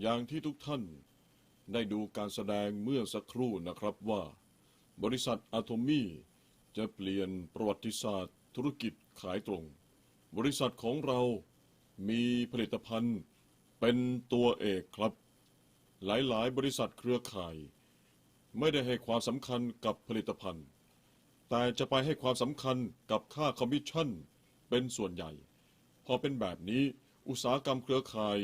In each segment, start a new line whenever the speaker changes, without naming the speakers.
อย่างที่ทุกท่านได้ดูการแสดงเมื่อสักครู่นะครับว่า บริษัทอะโทมีจะเปลี่ยนประวัติศาสตร์ ธุรกิจขายตรง บริษัทของเรามีผลิตภัณฑ์เป็นตัวเอกครับ หลายๆ บริษัทเครือข่าย ไม่ได้ให้ความสำคัญกับผลิตภัณฑ์ แต่จะไปให้ความสำคัญกับค่าคอมมิชชั่นเป็นส่วนใหญ่ พอเป็นแบบนี้อุตสาหกรรมเครือข่าย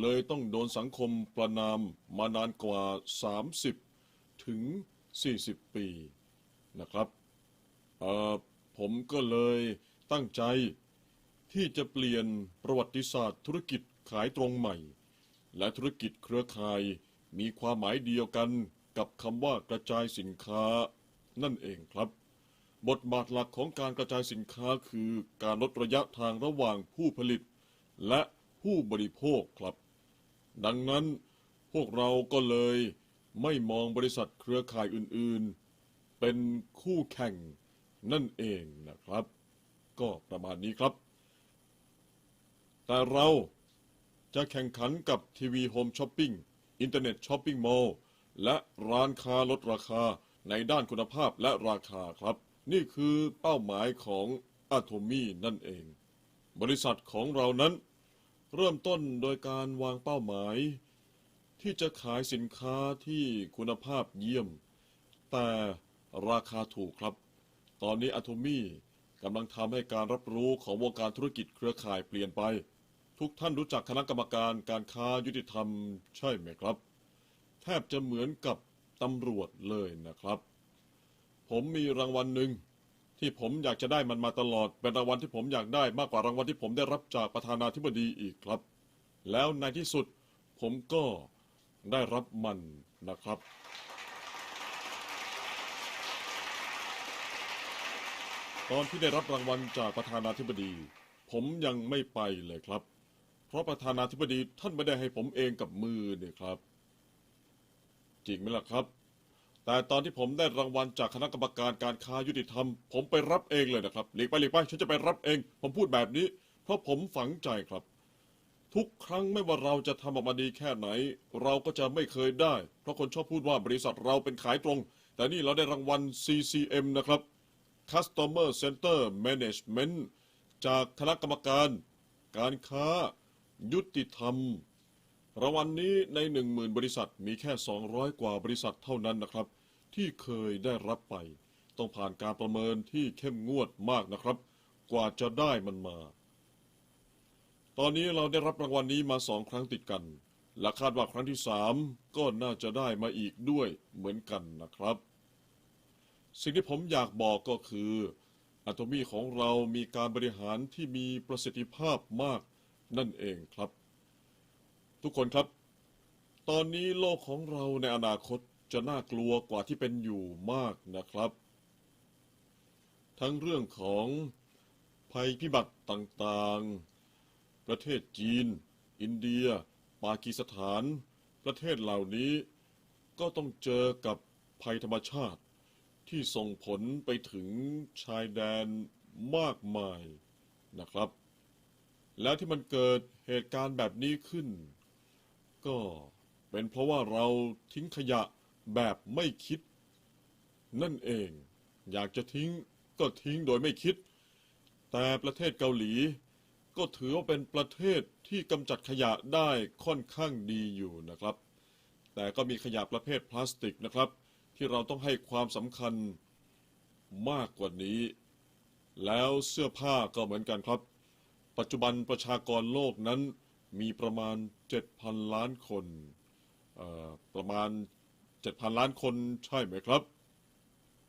เลยต้องโดนสังคมประนามมานานกว่า 30 ถึง 40 ปีนะครับเอ่อผมก็เลยตั้งใจที่จะเปลี่ยนประวัติศาสตร์ธุรกิจขายตรงใหม่ และธุรกิจเครือข่ายมีความหมายเดียวกันกับคำว่ากระจายสินค้า นั่นเองครับ บทบาทหลักของการกระจายสินค้าคือการลดระยะทางระหว่างผู้ผลิต และผู้บริโภคครับ ดังนั้นพวกเราก็เลยไม่มองบริษัทเครือข่ายอื่นๆ เป็นคู่แข่งนั่นเองนะครับ ก็ประมาณนี้ครับ แต่เราจะแข่งขันกับทีวีโฮมช้อปปิ้งอินเทอร์เน็ตช้อปปิ้งมอลล์และร้านค้าลดราคาในด้านคุณภาพและราคาครับ นี่คือเป้าหมายของอะโทมีนั่นเอง บริษัทของเรานั้น เริ่มต้นโดยการวางเป้าหมาย ที่จะขายสินค้าที่คุณภาพเยี่ยม แต่ราคาถูกครับ ตอนนี้อะโทมี่กำลังทำให้การรับรู้ของวงการธุรกิจเครือข่ายเปลี่ยนไป ทุกท่านรู้จักคณะกรรมการการค้ายุติธรรมใช่ไหมครับ แทบจะเหมือนกับตำรวจเลยนะครับ ผมมีรางวัลหนึ่ง ที่ผมอยากจะได้มันมาตลอด เป็นรางวัลที่ผมอยากได้มากกว่ารางวัลที่ผมได้รับจากประธานาธิบดีอีกครับ แล้วในที่สุดผมก็ได้รับมันนะครับ ตอนที่ได้รับรางวัลจากประธานาธิบดี ผมยังไม่ไปเลยครับ เพราะประธานาธิบดีท่านไม่ได้ให้ผมเองกับมือเนี่ยครับ จริงไหมล่ะครับ แต่ตอนที่ผมได้รางวัลจากคณะกรรมการการค้ายุติธรรม ผมไปรับเองเลยนะครับหลีกไปหลีกไปฉันจะไปรับเอง ผมพูดแบบนี้ เพราะผมฝังใจครับ ทุกครั้งไม่ว่าเราจะทำออกมาดีแค่ไหน เราก็จะไม่เคยได้ เพราะคนชอบพูดว่าบริษัทเราเป็นขายตรง แต่นี่เราได้รางวัล CCM นะครับ Customer Center Management จากคณะกรรมการ การค้า ยุติธรรม รางวัลนนี้ในหนึ่งหมื่นบริษัทมีแค่ 200 กว่าบริษัทเท่านั้นนะครับ ที่เคยได้รับไป ต้องผ่านการประเมินที่เข้มงวดมากนะครับ กว่าจะได้มันมา ตอนนี้เราได้รับรางวัลนนี้มาสองครั้งติดกัน และคาดว่าครั้งที่สามก็น่าจะได้มาอีกด้วยเหมือนกันนะครับ สิ่งที่ผมอยากบอกก็คืออะโตมีของเรามีการบริหารที่มีประสิทธิภาพมากนั่นเองครับ ทุกคนครับ ตอนนี้โลกของเราในอนาคตจะน่ากลัวกว่าที่เป็นอยู่มากนะครับ ทั้งเรื่องของภัยพิบัติต่างๆ ประเทศจีน อินเดีย ปากีสถาน ประเทศเหล่านี้ ก็ต้องเจอกับภัยธรรมชาติที่ส่งผลไปถึงชายแดนมากมายนะครับ แล้วที่มันเกิดเหตุการณ์แบบนี้ขึ้น ก็เป็นเพราะว่าเราทิ้งขยะแบบไม่คิด นั่นเอง อยากจะทิ้งก็ทิ้งโดยไม่คิด แต่ประเทศเกาหลี ก็ถือว่าเป็นประเทศที่กำจัดขยะได้ค่อนข้างดีอยู่นะครับ แต่ก็มีขยะประเภทพลาสติกนะครับ ที่เราต้องให้ความสำคัญมากกว่านี้ แล้วเสื้อผ้าก็เหมือนกันครับ ปัจจุบันประชากรโลกนั้น มีประมาณ 7,000 ล้านคนเอ่อประมาณ 7,000 ล้านคนใช่ไหมครับ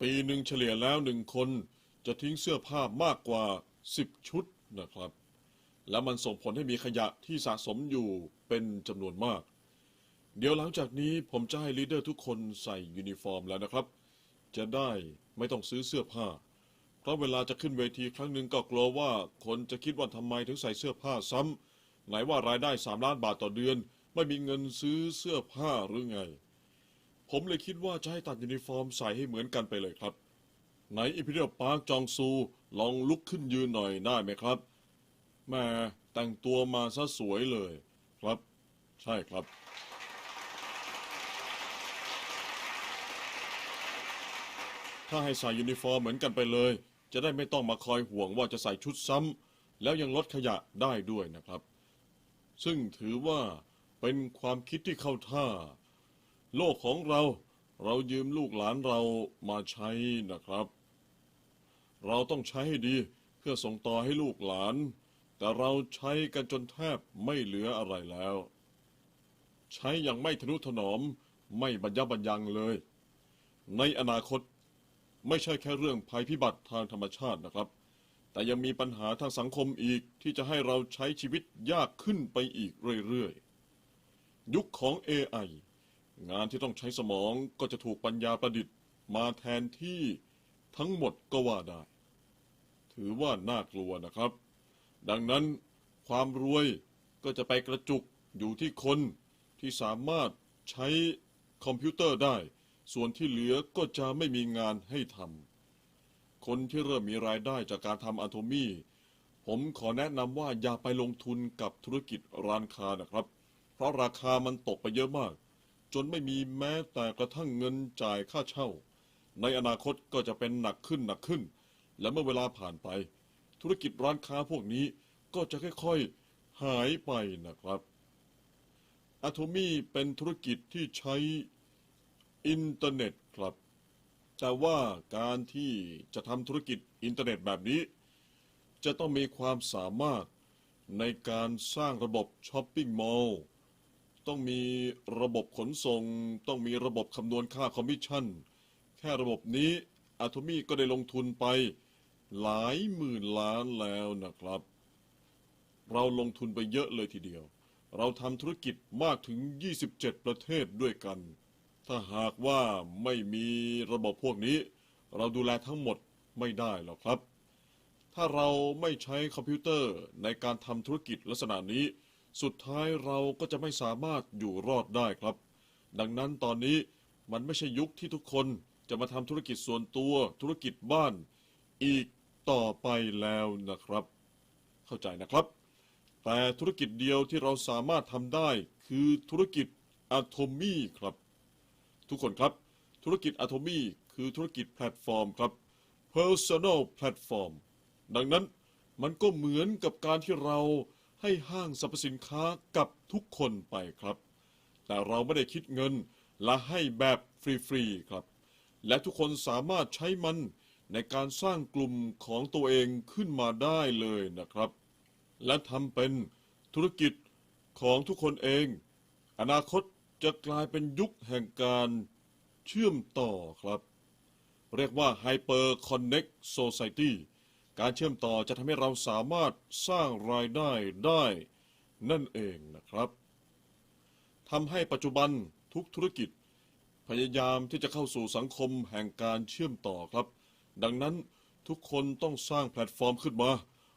ปีหนึ่งเฉลี่ยแล้วหนึ่งคนจะทิ้งเสื้อผ้ามากกว่า 10 ชุดนะครับ แล้วมันส่งผลให้มีขยะที่สะสมอยู่เป็นจำนวนมาก เดี๋ยวหลังจากนี้ผมจะให้ลีดเดอร์ทุกคนใส่ยูนิฟอร์มแล้วนะครับ จะได้ไม่ต้องซื้อเสื้อผ้า เพราะเวลาจะขึ้นเวทีครั้งหนึ่งก็กลัวว่าคนจะคิดว่าทำไมถึงใส่เสื้อผ้าซ้ำ ไหนว่ารายได้สามล้านบาทต่อเดือน ไม่มีเงินซื้อเสื้อผ้าหรือไง ผมเลยคิดว่าจะให้ตัดยูนิฟอร์มใส่ให้เหมือนกันไปเลยครับ ไหนอิมพีเรียปาร์คจองซูลองลุกขึ้นยืนหน่อยได้ไหมครับแม่แต่งตัวมาซะสวยเลยครับ ใช่ครับ ถ้าให้ใส่ยูนิฟอร์มเหมือนกันไปเลย จะได้ไม่ต้องมาคอยห่วงว่าจะใส่ชุดซ้ำแล้วยังลดขยะได้ด้วยนะครับ ซึ่งถือว่าเป็นความคิดที่เข้าท่า โลกของเราเรายืมลูกหลานเรามาใช้นะครับ เราต้องใช้ให้ดีเพื่อส่งต่อให้ลูกหลาน แต่เราใช้กันจนแทบไม่เหลืออะไรแล้ว ใช้อย่างไม่ทนุถนอมไม่บรรยบรรยังเลย ในอนาคตไม่ใช่แค่เรื่องภัยพิบัติทางธรรมชาตินะครับ แต่ยังมีปัญหาทางสังคมอีกที่จะให้เราใช้ชีวิตยากขึ้นไปอีกเรื่อยๆ ยุคของ AI งานที่ต้องใช้สมองก็จะถูกปัญญาประดิษฐ์ มาแทนที่ทั้งหมดก็ว่าได้ ถือว่าน่ากลัวนะครับ ดังนั้นความรวยก็จะไปกระจุกอยู่ที่คนที่สามารถใช้คอมพิวเตอร์ได้ ส่วนที่เหลือก็จะไม่มีงานให้ทำ คนที่เริ่มมีรายได้จากการทำอะโทมี่ ผมขอแนะนำว่าอย่าไปลงทุนกับธุรกิจร้านค้านะครับ เพราะราคามันตกไปเยอะมาก จนไม่มีแม้แต่กระทั่งเงินจ่ายค่าเช่า ในอนาคตก็จะเป็นหนักขึ้นหนักขึ้น และเมื่อเวลาผ่านไป ธุรกิจร้านค้าพวกนี้ก็จะค่อยๆหายไปนะครับอะโทมี่เป็นธุรกิจที่ใช้อินเทอร์เน็ตครับ แต่ว่าการที่จะทำธุรกิจอินเทอร์เน็ตแบบนี้ จะต้องมีความสามารถในการสร้างระบบช้อปปิ้งมอลล์ต้องมีระบบขนส่ง ต้องมีระบบคำนวณค่าคอมมิชชั่น แค่ระบบนี้อะโทมี่ก็ได้ลงทุนไปหลายหมื่นล้านแล้วนะครับ เราลงทุนไปเยอะเลยทีเดียว เราทำธุรกิจมากถึง 27 ประเทศด้วยกัน ถ้าหากว่าไม่มีระบบพวกนี้ เราดูแลทั้งหมดไม่ได้หรอกครับ ถ้าเราไม่ใช้คอมพิวเตอร์ในการทำธุรกิจลักษณะนี้ สุดท้ายเราก็จะไม่สามารถอยู่รอดได้ครับ ดังนั้นตอนนี้มันไม่ใช่ยุคที่ทุกคนจะมาทำธุรกิจส่วนตัวธุรกิจบ้าน อีกต่อไปแล้วนะครับ เข้าใจนะครับ แต่ธุรกิจเดียวที่เราสามารถทำได้คือธุรกิจอะโทมี่ครับ ทุกคนครับ ธุรกิจอะโทมี่คือธุรกิจแพลตฟอร์มครับ personal platform ดังนั้นมันก็เหมือนกับการที่เราให้ห้างสรรพสินค้ากับทุกคนไปครับ แต่เราไม่ได้คิดเงินและให้แบบฟรีๆครับ และทุกคนสามารถใช้มันในการสร้างกลุ่มของตัวเองขึ้นมาได้เลยนะครับ และทำเป็นธุรกิจของทุกคนเอง อนาคต จะกลายเป็นยุคแห่งการเชื่อมต่อครับ เรียกว่า Hyper Connect Society การเชื่อมต่อจะทำให้เราสามารถสร้างรายได้ได้ นั่นเองนะครับทำให้ปัจจุบันทุกธุรกิจ พยายามที่จะเข้าสู่สังคมแห่งการเชื่อมต่อครับ ดังนั้นทุกคนต้องสร้างแพลตฟอร์มขึ้นมา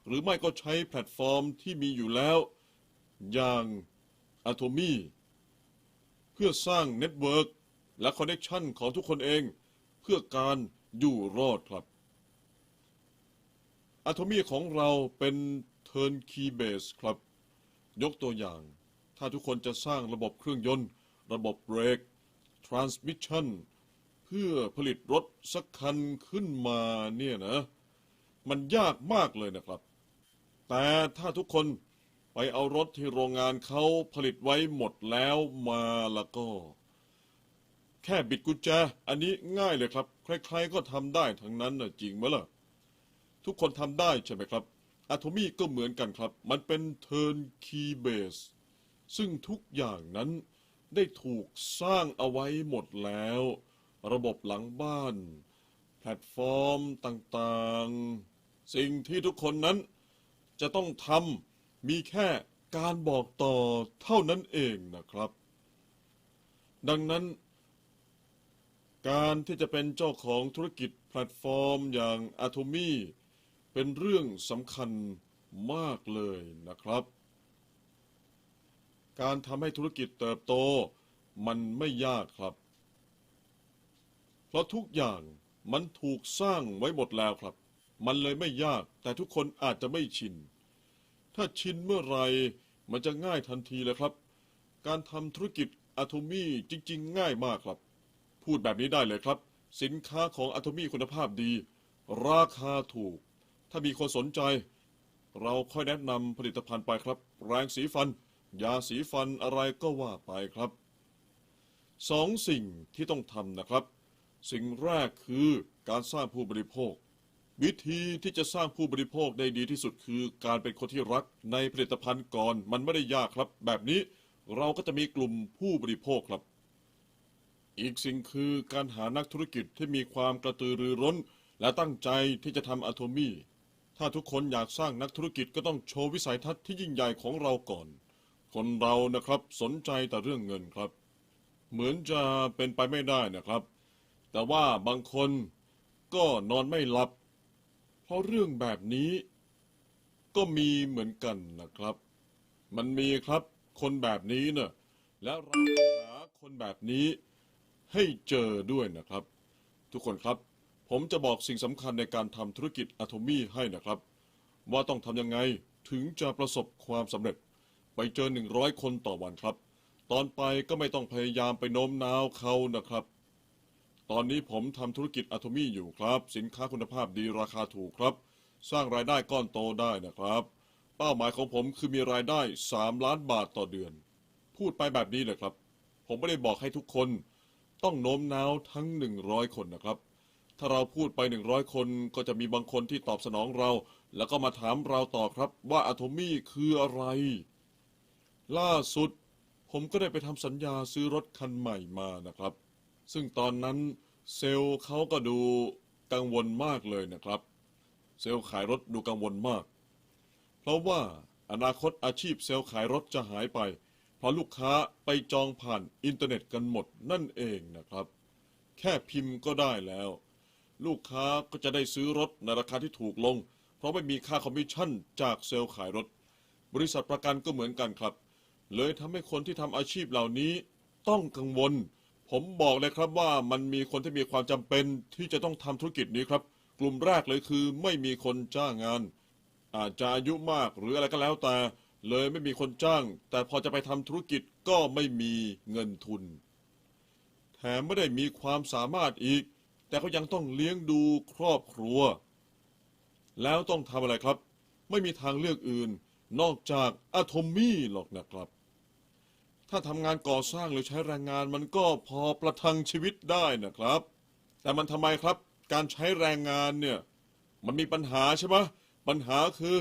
หรือไม่ก็ใช้แพลตฟอร์มที่มีอยู่แล้ว อย่าง Atomy พื่อสร้างเน็ตเวิร์กและคอนเน t ชันของทุกคนเอง เพื่อการอยู่รอดครับอะโทมี่ของเราเป็น Turnkey Base ครับ ยกตัวอย่าง ถ้าทุกคนจะสร้างระบบเครื่องยนต์ ระบบเบรก Transmission เพื่อผลิตรถสักคันขึ้นมาเนี่ยนะ มันยากมากเลยนะครับ แต่ถ้าทุกคน ไปเอารถที่โรงงานเขาผลิตไว้หมดแล้วมาแล้วก็ แค่บิดกุญแจ อันนี้ง่ายเลยครับ ใครๆก็ทำได้ทั้งนั้นนะจริงไหมล่ะ ทุกคนทำได้ใช่ไหมครับอะโทมี่ก็เหมือนกันครับ มันเป็น turnkey base ซึ่งทุกอย่างนั้นได้ถูกสร้างเอาไว้หมดแล้ว ระบบหลังบ้าน แพลตฟอร์มต่างๆ สิ่งที่ทุกคนนั้นจะต้องทำ มีแค่การบอกต่อเท่านั้นเองนะครับ ดังนั้น การที่จะเป็นเจ้าของธุรกิจแพลตฟอร์มอย่าง Atomy เป็นเรื่องสำคัญมากเลยนะครับ การทำให้ธุรกิจเติบโตมันไม่ยากครับ เพราะทุกอย่างมันถูกสร้างไว้หมดแล้วครับ มันเลยไม่ยากแต่ทุกคนอาจจะไม่ชิน ถ้าชินเมื่อไหรมันจะง่ายทันทีเลยครับ การทำธุรกิจอะโทมี่จริง ๆ ง่ายมากครับ พูดแบบนี้ได้เลยครับ สินค้าของอะโทมี่คุณภาพดี ราคาถูก ถ้ามีคนสนใจ เราค่อยแนะนำผลิตภัณฑ์ไปครับ แรงสีฟัน ยาสีฟันอะไรก็ว่าไปครับสองสิ่งที่ต้องทำนะครับ สิ่งแรกคือการสร้างผู้บริโภค วิธีที่จะสร้างผู้บริโภคได้ดีที่สุดคือการเป็นคนที่รักในผลิตภัณฑ์ก่อน มันไม่ได้ยากครับ แบบนี้เราก็จะมีกลุ่มผู้บริโภคครับ อีกสิ่งคือการหานักธุรกิจที่มีความกระตือรือร้น และตั้งใจที่จะทำอะโทมี่ถ้าทุกคนอยากสร้างนักธุรกิจก็ต้องโชว์วิสัยทัศน์ที่ยิ่งใหญ่ของเราก่อน คนเรานะครับสนใจแต่เรื่องเงินครับ เหมือนจะเป็นไปไม่ได้นะครับ แต่ว่าบางคนก็นอนไม่หลับ เพราะเรื่องแบบนี้ ก็มีเหมือนกันนะครับ มันมีครับคนแบบนี้เนะ่ะและเราหาคนแบบนี้ให้เจอด้วยนะครับ ทุกคนครับ ผมจะบอกสิ่งสำคัญในการทำธุรกิจอะโทมี่ให้นะครับ ว่าต้องทำยังไงถึงจะประสบความสำเร็จ ไปเจอ 100 คนต่อวันครับ ตอนไปก็ไม่ต้องพยายามไปโน้มน้าวเขานะครับ ตอนนี้ผมทำธุรกิจอะโทมี่อยู่ครับ สินค้าคุณภาพดีราคาถูกครับ สร้างรายได้ก้อนโตได้นะครับ เป้าหมายของผมคือมีรายได้ 3 ล้านบาทต่อเดือน พูดไปแบบนี้เลยครับ ผมไม่ได้บอกให้ทุกคน ต้องโน้มน้าวทั้ง 100 คนนะครับ ถ้าเราพูดไป 100 คนก็จะมีบางคนที่ตอบสนองเรา แล้วก็มาถามเราต่อครับว่าอะโทมี่คืออะไร ล่าสุด ผมก็ได้ไปทำสัญญาซื้อรถคันใหม่มานะครับ ซึ่งตอนนั้นเซลล์เขาก็ดูกังวลมากเลยนะครับ เซลล์ขายรถดูกังวลมาก เพราะว่าอนาคตอาชีพเซลล์ขายรถจะหายไป เพราะลูกค้าไปจองผ่านอินเทอร์เน็ตกันหมดนั่นเองนะครับ แค่พิมพ์ก็ได้แล้ว ลูกค้าก็จะได้ซื้อรถในราคาที่ถูกลง เพราะไม่มีค่าคอมมิชชั่นจากเซลล์ขายรถ บริษัทประกันก็เหมือนกันครับ เลยทำให้คนที่ทำอาชีพเหล่านี้ต้องกังวล ผมบอกเลยครับว่ามันมีคนที่มีความจำเป็นที่จะต้องทำธุรกิจนี้ครับ กลุ่มแรกเลยคือไม่มีคนจ้างงาน อาจจะอายุมากหรืออะไรก็แล้วแต่ เลยไม่มีคนจ้าง แต่พอจะไปทำธุรกิจก็ไม่มีเงินทุน แถมไม่ได้มีความสามารถอีก แต่ก็ยังต้องเลี้ยงดูครอบครัว แล้วต้องทำอะไรครับ ไม่มีทางเลือกอื่น นอกจากอะโทมี่หรอกนะครับ ถ้าทำงานก่อสร้างหรือใช้แรงงานมันก็พอประทังชีวิตได้นะครับ แต่มันทำไมครับ การใช้แรงงานเนี่ย มันมีปัญหาใช่ไหมปัญหาคือ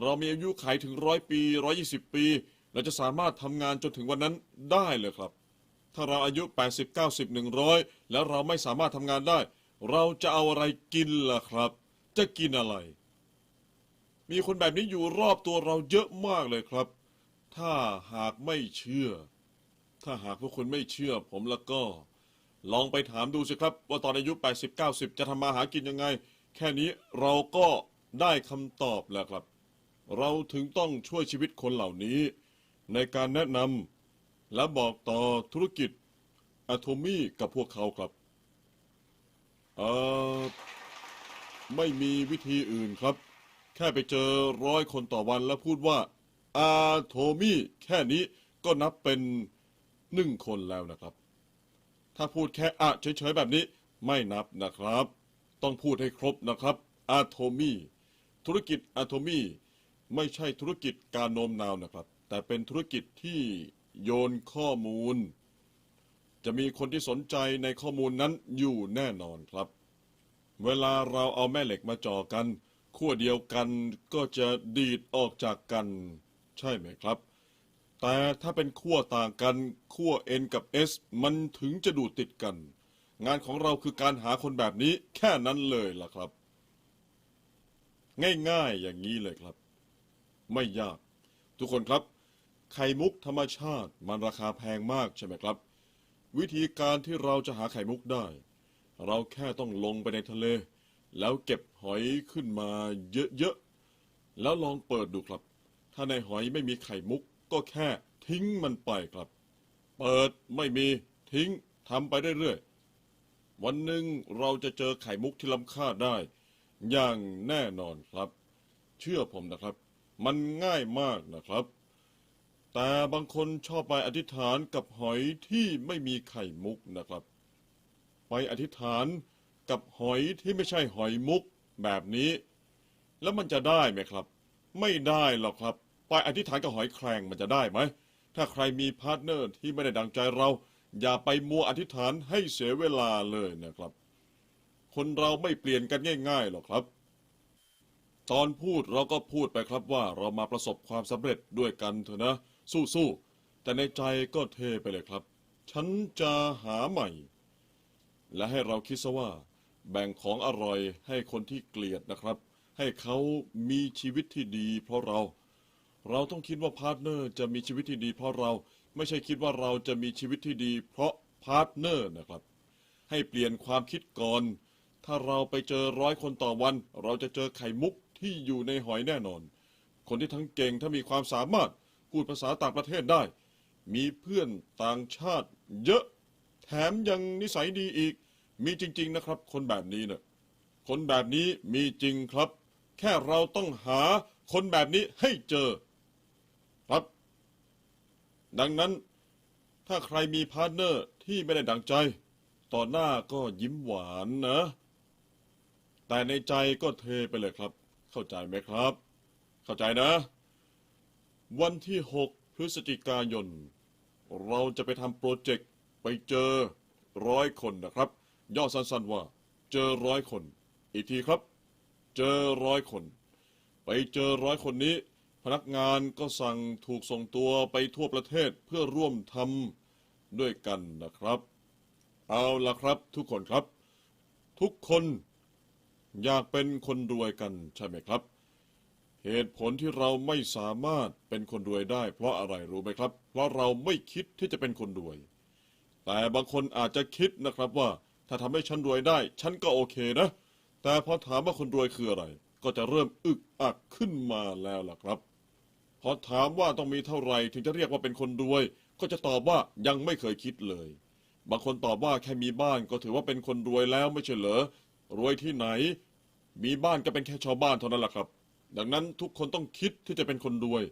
เรามีอายุขัยถึงร้อยปีร้อยี่สิบปี เราจะสามารถทำงานจนถึงวันนั้นได้เลยครับ ถ้าเราอายุ 80 90 100 แล้วเราไม่สามารถทำงานได้ เราจะเอาอะไรกินล่ะครับ จะกินอะไร มีคนแบบนี้อยู่รอบตัวเราเยอะมากเลยครับ ถ้าหากไม่เชื่อ ถ้าหากพวกคุณไม่เชื่อ ผมแล้วก็ ลองไปถามดูสิครับ ว่าตอนอายุ 80 90 จะทำมาหากินยังไง แค่นี้เราก็ได้คำตอบแล้วครับ เราถึงต้องช่วยชีวิตคนเหล่านี้ ในการแนะนำและบอกต่อธุรกิจอะโทมี่กับพวกเขาครับเอ่อไม่มีวิธีอื่นครับ แค่ไปเจอร้อยคนต่อวันแล้วพูดว่า อะโทมี่แค่นี้ก็นับเป็นหนึ่งคนแล้วนะครับ ถ้าพูดแค่อะเฉยๆแบบนี้ไม่นับนะครับ ต้องพูดให้ครบนะครับอะโทมี่ธุรกิจอะโทมี่ไม่ใช่ธุรกิจการโน้มน้าวนะครับ แต่เป็นธุรกิจที่โยนข้อมูล จะมีคนที่สนใจในข้อมูลนั้นอยู่แน่นอนครับ เวลาเราเอาแม่เหล็กมาจ่อกันขั้วเดียวกันก็จะดีดออกจากกัน ใช่ไหมครับ แต่ถ้าเป็นขั้วต่างกันขั้ว N กับ S มันถึงจะดูดติดกัน งานของเราคือการหาคนแบบนี้แค่นั้นเลยล่ะครับ ง่ายๆอย่างนี้เลยครับ ไม่ยาก ทุกคนครับ ไข่มุกธรรมชาติมันราคาแพงมากใช่ไหมครับ วิธีการที่เราจะหาไข่มุกได้ เราแค่ต้องลงไปในทะเล แล้วเก็บหอยขึ้นมาเยอะๆแล้วลองเปิดดูครับ ถ้าในหอยไม่มีไข่มุกก็แค่ทิ้งมันไปครับ เปิดไม่มีทิ้งทำไปเรื่อยๆ วันหนึ่งเราจะเจอไข่มุกที่ล้ำค่าได้ อย่างแน่นอนครับ เชื่อผมนะครับ มันง่ายมากนะครับ แต่บางคนชอบไปอธิษฐานกับหอยที่ไม่มีไข่มุกนะครับ ไปอธิษฐานกับหอยที่ไม่ใช่หอยมุกแบบนี้ แล้วมันจะได้ไหมครับ ไม่ได้หรอกครับ ไปอธิษฐานกับหอยแครงมันจะได้ไหม ถ้าใครมีพาร์ทเนอร์ที่ไม่ได้ดังใจเรา อย่าไปมัวอธิษฐานให้เสียเวลาเลยนะครับ คนเราไม่เปลี่ยนกันง่ายๆหรอกครับ ตอนพูดเราก็พูดไปครับว่าเรามาประสบความสำเร็จด้วยกันเถอะนะ สู้ๆแต่ในใจก็เทไปเลยครับ ฉันจะหาใหม่ และให้เราคิดซะว่า แบ่งของอร่อยให้คนที่เกลียดนะครับ ให้เขามีชีวิตที่ดีเพราะเรา เราต้องคิดว่าพาร์ทเนอร์จะมีชีวิตที่ดี เพราะเราไม่ใช่คิดว่าเราจะมีชีวิตที่ดี เพราะพาร์ทเนอร์นะครับ ให้เปลี่ยนความคิดก่อน ถ้าเราไปเจอร้อยคนต่อวัน เราจะเจอไข่มุกที่อยู่ในหอยแน่นอน คนที่ทั้งเก่งถ้ามีความสามารถพูดภาษาต่างประเทศได้ มีเพื่อนต่างชาติ เยอะ แถมยังนิสัยดีอีก มีจริง ๆ นะครับ คนแบบนี้เนะ่ะคนแบบนี้มีจริงครับ แค่เราต้องหาคนแบบนี้ให้เจอ ครับ ดังนั้นถ้าใครมีพาร์ทเนอร์ที่ไม่ได้ดังใจ ต่อหน้าก็ยิ้มหวานนะ แต่ในใจก็เทไปเลยครับ เข้าใจไหมครับ เข้าใจนะ วันที่ 6 พฤศจิกายน เราจะไปทำโปรเจกต์ไปเจอร้อยคนนะครับ ย่อสั้นๆว่า เจอร้อยคน อีกทีครับ เจอร้อยคน ไปเจอร้อยคนนี้ พนักงานก็สั่งถูกส่งตัวไปทั่วประเทศเพื่อร่วมทำด้วยกันนะครับ เอาละครับทุกคนครับ ทุกคนอยากเป็นคนรวยกันใช่ไหมครับ เหตุผลที่เราไม่สามารถเป็นคนรวยได้ เพราะอะไรรู้ไหมครับ เพราะเราไม่คิดที่จะเป็นคนรวย แต่บางคนอาจจะคิดนะครับว่าถ้าทำให้ฉันรวยได้ ฉันก็โอเคนะ แต่พอถามว่าคนรวยคืออะไร ก็จะเริ่มอึกอักขึ้นมาแล้วล่ะครับ พอถามว่าต้องมีเท่าไหร่ถึงจะเรียกว่าเป็นคนรวย ก็จะตอบว่ายังไม่เคยคิดเลย บางคนตอบว่าแค่มีบ้านก็ถือว่าเป็นคนรวยแล้วไม่ใช่เหรอรวยที่ไหน มีบ้านก็เป็นแค่ชาวบ้านเท่านั้นแหละครับ ดังนั้นทุกคนต้องคิดที่จะเป็นคนรวย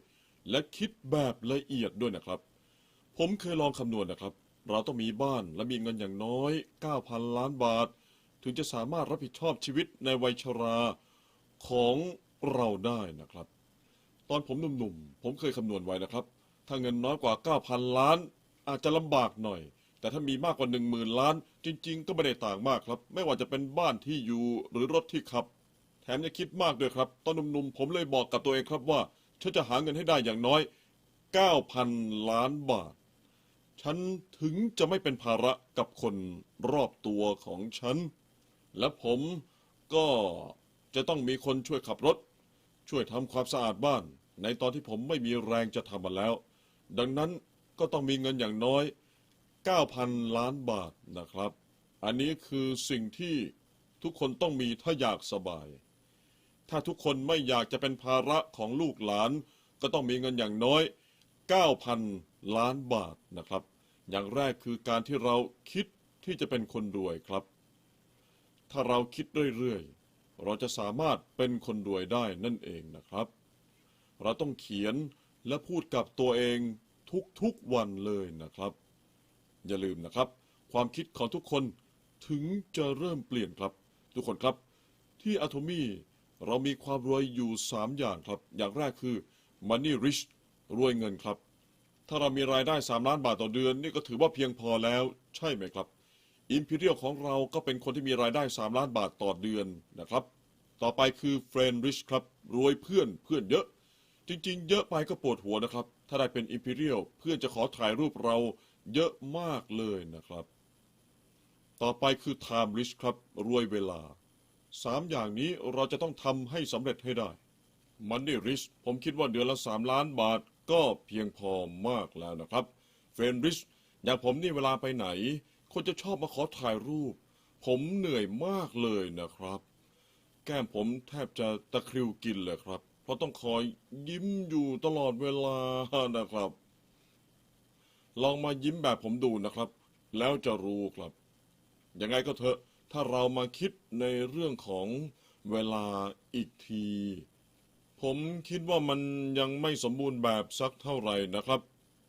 และคิดแบบละเอียดด้วยนะครับ ผมเคยลองคำนวณนะครับ เราต้องมีบ้านและมีเงินอย่างน้อย 9,000 ล้านบาท ถึงจะสามารถรับผิดชอบชีวิตในวัยชราของเราได้นะครับ ตอนผมหนุ่มๆ ผมเคยคำนวณไว้นะครับ ถ้าเงินน้อยกว่า 9,000 ล้าน อาจจะลำบากหน่อย แต่ถ้ามีมากกว่า 10,000 ล้าน จริง ๆ ก็ไม่ได้ต่างมากครับ ไม่ว่าจะเป็นบ้านที่อยู่หรือรถที่ขับ แถมยังคิดมากด้วยครับ ตอนหนุ่มๆ ผมเลยบอกกับตัวเองครับว่า ฉันจะหาเงินให้ได้อย่างน้อย 9,000 ล้านบาท ฉันถึงจะไม่เป็นภาระกับคนรอบตัวของฉัน และผมก็จะต้องมีคนช่วยขับรถ ช่วยทำความสะอาดบ้าน ในตอนที่ผมไม่มีแรงจะทำมาแล้ว ดังนั้นก็ต้องมีเงินอย่างน้อย 9,000 ล้านบาทนะครับ อันนี้คือสิ่งที่ทุกคนต้องมีถ้าอยากสบาย ถ้าทุกคนไม่อยากจะเป็นภาระของลูกหลาน ก็ต้องมีเงินอย่างน้อย 9,000 ล้านบาทนะครับ อย่างแรกคือการที่เราคิดที่จะเป็นคนรวยครับ ถ้าเราคิดเรื่อยๆ เราจะสามารถเป็นคนรวยได้นั่นเองนะครับ เราต้องเขียนและพูดกับตัวเองทุกๆวันเลยนะครับ อย่าลืมนะครับ ความคิดของทุกคนถึงจะเริ่มเปลี่ยนครับ ทุกคนครับ ที่อะโทมี่เรามีความรวยอยู่ 3 อย่างครับ อย่างแรกคือ Money Rich รวยเงินครับ ถ้าเรามีรายได้ 3 ล้านบาทต่อเดือน นี่ก็ถือว่าเพียงพอแล้วใช่ไหมครับ Imperial ของเราก็เป็นคนที่มีรายได้ 3 ล้านบาทต่อเดือนนะครับ ต่อไปคือ Friend Rich ครับ รวยเพื่อนเพื่อนเยอะ จริงๆ เยอะไปก็ปวดหัวนะครับ ถ้าได้เป็น Imperial เพื่อนจะขอถ่ายรูปเราเยอะมากเลยนะครับ ต่อไปคือ Time Rich ครับ รวยเวลาสามอย่างนี้เราจะต้องทำให้สำเร็จให้ได้ Money Rich ผมคิดว่าเดือนละ3ล้านบาทก็เพียงพอมากแล้วนะครับ Friend Rich อย่างผมนี่เวลาไปไหน คนจะชอบมาขอถ่ายรูป ผมเหนื่อยมากเลยนะครับ แก้มผมแทบจะตะคริวกินเลยครับ ราะต้องคอยยิ้มอยู่ตลอดเวลานะครับ ลองมายิ้มแบบผมดูนะครับ แล้วจะรู้ครับ ยังไงก็เถอะ ถ้าเรามาคิดในเรื่องของเวลาอีกที ผมคิดว่ามันยังไม่สมบูรณ์แบบสักเท่าไหร่นะครับ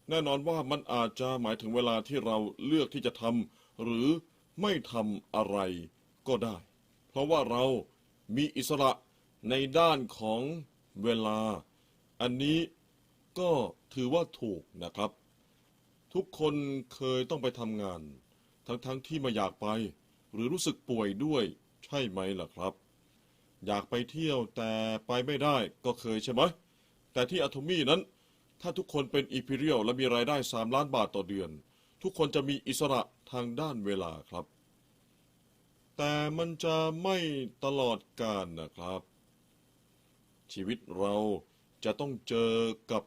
แน่นอนว่ามันอาจจะหมายถึงเวลาที่เราเลือกที่จะทำหรือไม่ทำอะไรก็ได้ เพราะว่าเรามีอิสระในด้านของ เวลา อันนี้ก็ถือว่าถูกนะครับ ทุกคนเคยต้องไปทำงาน ทั้งๆทที่ไม่อยากไป หรือรู้สึกป่วยด้วยใช่ไหมล่ะครับ อยากไปเที่ยวแต่ไปไม่ได้ก็เคยใช่ไหมแต่ที่อะโทมี่นั้น ถ้าทุกคนเป็นอีพิเรียลและมีรายได้ 3 ล้านบาทต่อเดือน ทุกคนจะมีอิสระทางด้านเวลาครับ แต่มันจะไม่ตลอดกาลนะครับ ชีวิตเราจะต้องเจอกับ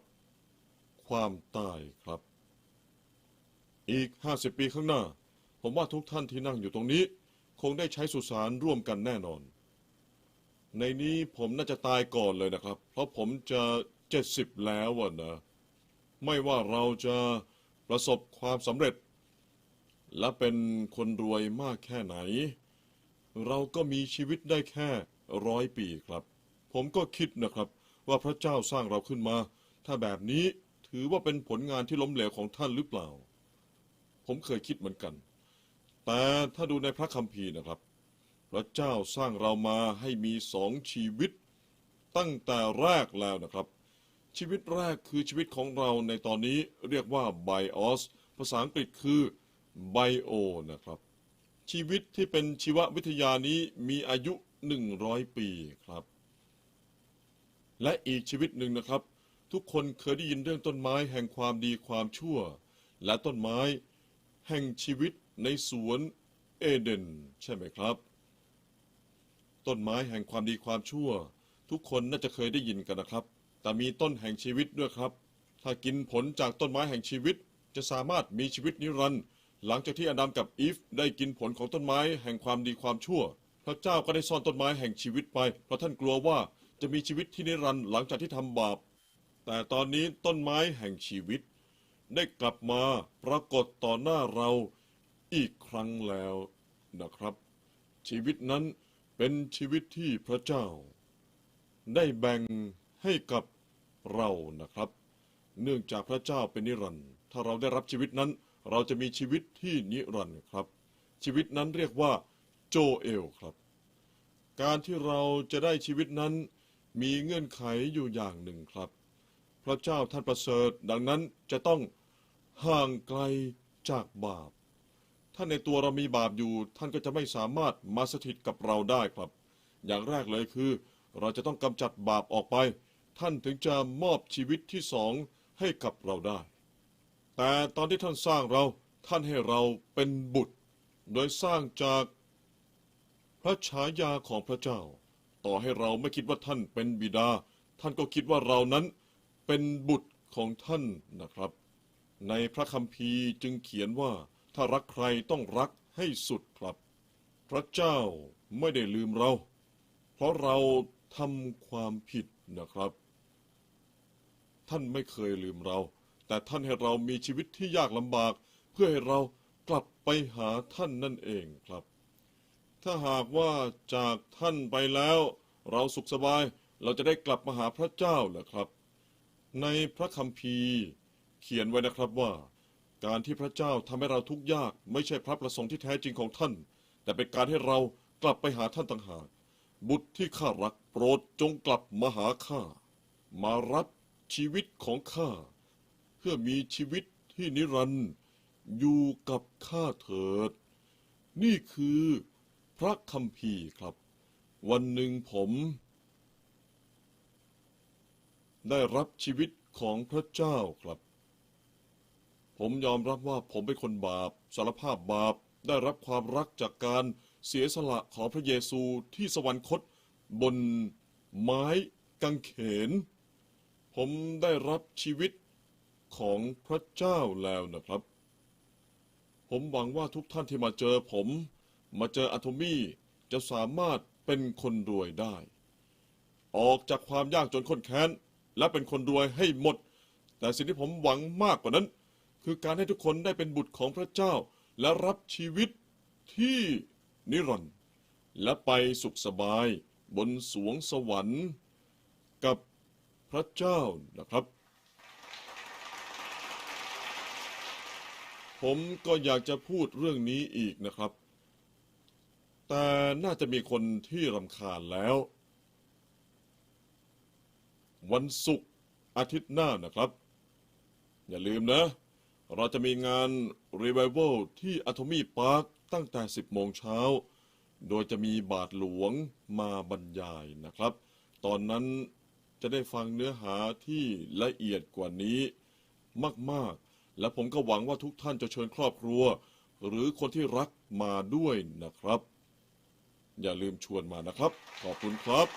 ความตายครับ อีก 50 ปีข้างหน้า ผมว่าทุกท่านที่นั่งอยู่ตรงนี้ คงได้ใช้สุสานร่วมกันแน่นอน ในนี้ผมน่าจะตายก่อนเลยนะครับ เพราะผมจะเจ็ดสิบแล้วอะนะ ไม่ว่าเราจะประสบความสำเร็จ และเป็นคนรวยมากแค่ไหน เราก็มีชีวิตได้แค่ร้อยปีครับ ผมก็คิดนะครับ ว่าพระเจ้าสร้างเราขึ้นมา ถ้าแบบนี้ถือว่าเป็นผลงานที่ล้มเหลวของท่านหรือเปล่า ผมเคยคิดเหมือนกัน แต่ถ้าดูในพระคัมภีร์นะครับ พระเจ้าสร้างเรามาให้มีสองชีวิต ตั้งแต่แรกแล้วนะครับ ชีวิตแรกคือชีวิตของเราในตอนนี้เรียกว่า bios ภาษาอังกฤษคือ bio นะครับ ชีวิตที่เป็นชีววิทยานี้มีอายุ 100 ปีครับ และอีกชีวิตหนึ่งนะครับ ทุกคนเคยได้ยินเรื่องต้นไม้แห่งความดีความชั่ว และต้นไม้แห่งชีวิตในสวนเอเดน ใช่ไหมครับ ต้นไม้แห่งความดีความชั่ว ทุกคนน่าจะเคยได้ยินกันนะครับ แต่มีต้นแห่งชีวิตด้วยครับ ถ้ากินผลจากต้นไม้แห่งชีวิต จะสามารถมีชีวิตนิรันดร์หลังจากที่อดัมกับอีฟได้กินผลของต้นไม้แห่งความดีความชั่ว พระเจ้าก็ได้ซ่อนต้นไม้แห่งชีวิตไป เพราะท่านกลัวว่า จะมีชีวิตที่นิรันดร์หลังจากที่ทำบาป แต่ตอนนี้ต้นไม้แห่งชีวิต ได้กลับมาปรากฏต่อหน้าเราอีกครั้งแล้วนะครับ ชีวิตนั้นเป็นชีวิตที่พระเจ้า ได้แบ่งให้กับเรานะครับ เนื่องจากพระเจ้าเป็นนิรันดร์ถ้าเราได้รับชีวิตนั้น เราจะมีชีวิตที่นิรันดร์ครับ ชีวิตนั้นเรียกว่าโจเอลครับ การที่เราจะได้ชีวิตนั้น มีเงื่อนไขอยู่อย่างหนึ่งครับ พระเจ้าท่านประเสริฐ ดังนั้นจะต้องห่างไกลจากบาป ถ้าในตัวเรามีบาปอยู่ ท่านก็จะไม่สามารถมาสถิตกับเราได้ครับ อย่างแรกเลยคือ เราจะต้องกำจัดบาปออกไป ท่านถึงจะมอบชีวิตที่สองให้กับเราได้ แต่ตอนที่ท่านสร้างเราท่านให้เราเป็นบุตร โดยสร้างจากพระฉายาของพระเจ้า ต่อให้เราไม่คิดว่าท่านเป็นบิดา ท่านก็คิดว่าเรานั้นเป็นบุตรของท่านนะครับ ในพระคัมภีร์จึงเขียนว่า ถ้ารักใครต้องรักให้สุดครับ พระเจ้าไม่ได้ลืมเรา เพราะเราทำความผิดนะครับ ท่านไม่เคยลืมเรา แต่ท่านให้เรามีชีวิตที่ยากลำบาก เพื่อให้เรากลับไปหาท่านนั่นเองครับ ถ้าหากว่าจากท่านไปแล้ว เราสุขสบายเราจะได้กลับมาหาพระเจ้าเหรอครับ ในพระคัมภีร์ เขียนไว้นะครับว่า การที่พระเจ้าทำให้เราทุกข์ยาก ไม่ใช่พระประสงค์ที่แท้จริงของท่าน แต่เป็นการให้เรากลับไปหาท่านต่างหากบุตรที่ข้ารักโปรดจงกลับมาหาข้ามารับชีวิตของข้าเพื่อมีชีวิตที่นิรันดร์อยู่กับข้าเถิด นี่คือ พระคัมภีร์ครับ วันหนึ่งผม ได้รับชีวิตของพระเจ้าครับ ผมยอมรับว่าผมเป็นคนบาปสารภาพบาปได้รับความรักจากการเสียสละของพระเยซูที่สวรรคตบนไม้กางเขน ผมได้รับชีวิตของพระเจ้าแล้วนะครับ ผมหวังว่าทุกท่านที่มาเจอผม มาเจออะโทมี่จะสามารถเป็นคนรวยได้ ออกจากความยากจนข้นแค้น และเป็นคนรวยให้หมด แต่สิ่งที่ผมหวังมากกว่านั้น คือการให้ทุกคนได้เป็นบุตรของพระเจ้า และรับชีวิตที่นิรันดร์และไปสุขสบายบนสวงสวรรค์กับพระเจ้านะครับ ผมก็อยากจะพูดเรื่องนี้อีกนะครับ แต่น่าจะมีคนที่รำคาญแล้ว วันศุกร์อาทิตย์หน้านะครับ อย่าลืมนะ เราจะมีงาน Revival ที่ Atomy Park ตั้งแต่ 10 โมงเช้า โดยจะมีบาทหลวงมาบรรยายนะครับ ตอนนั้นจะได้ฟังเนื้อหาที่ละเอียดกว่านี้มาก ๆ และผมก็หวังว่าทุกท่านจะเชิญครอบครัว หรือคนที่รักมาด้วยนะครับ อย่าลืมชวนมานะครับ ขอบคุณครับ